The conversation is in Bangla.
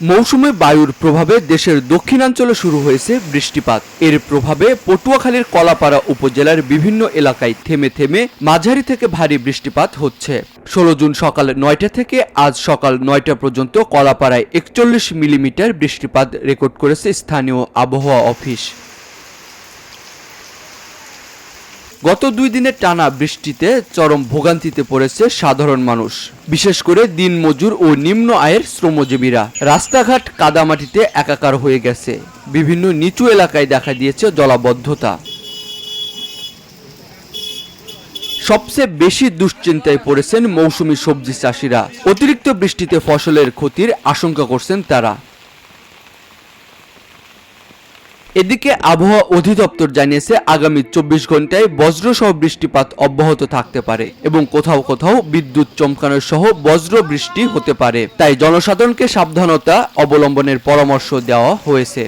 মৌসুমে বায়ুর প্রভাবে দেশের দক্ষিণাঞ্চলে শুরু হয়েছে বৃষ্টিপাত। এর প্রভাবে পটুয়াখালীর কলাপাড়া উপজেলার বিভিন্ন এলাকায় থেমে থেমে মাঝারি থেকে ভারী বৃষ্টিপাত হচ্ছে। ষোলো জুন সকাল নয়টা থেকে আজ সকাল নয়টা পর্যন্ত কলাপাড়ায় একচল্লিশ মিলিমিটার বৃষ্টিপাত রেকর্ড করেছে স্থানীয় আবহাওয়া অফিস। গত দুই দিনের টানা বৃষ্টিতে চরম ভোগান্তিতে পড়েছে সাধারণ মানুষ, বিশেষ করে দিনমজুর ও নিম্ন আয়ের শ্রমজীবীরা। রাস্তাঘাট কাদামাটিতে একাকার হয়ে গেছে। বিভিন্ন নিচু এলাকায় দেখা দিয়েছে জলাবদ্ধতা। সবচেয়ে বেশি দুশ্চিন্তায় পড়েছেন মৌসুমী সবজি চাষিরা। অতিরিক্ত বৃষ্টিতে ফসলের ক্ষতির আশঙ্কা করছেন তারা। এদিকে আবহাওয়া অধিদপ্তর জানিয়েছে, আগামী চব্বিশ ঘন্টায় বজ্রসহ বৃষ্টিপাত অব্যাহত থাকতে পারে এবং কোথাও কোথাও বিদ্যুৎ চমকানো সহ বজ্র বৃষ্টি হতে পারে। তাই জনসাধারণকে সাবধানতা অবলম্বনের পরামর্শ দেওয়া হয়েছে।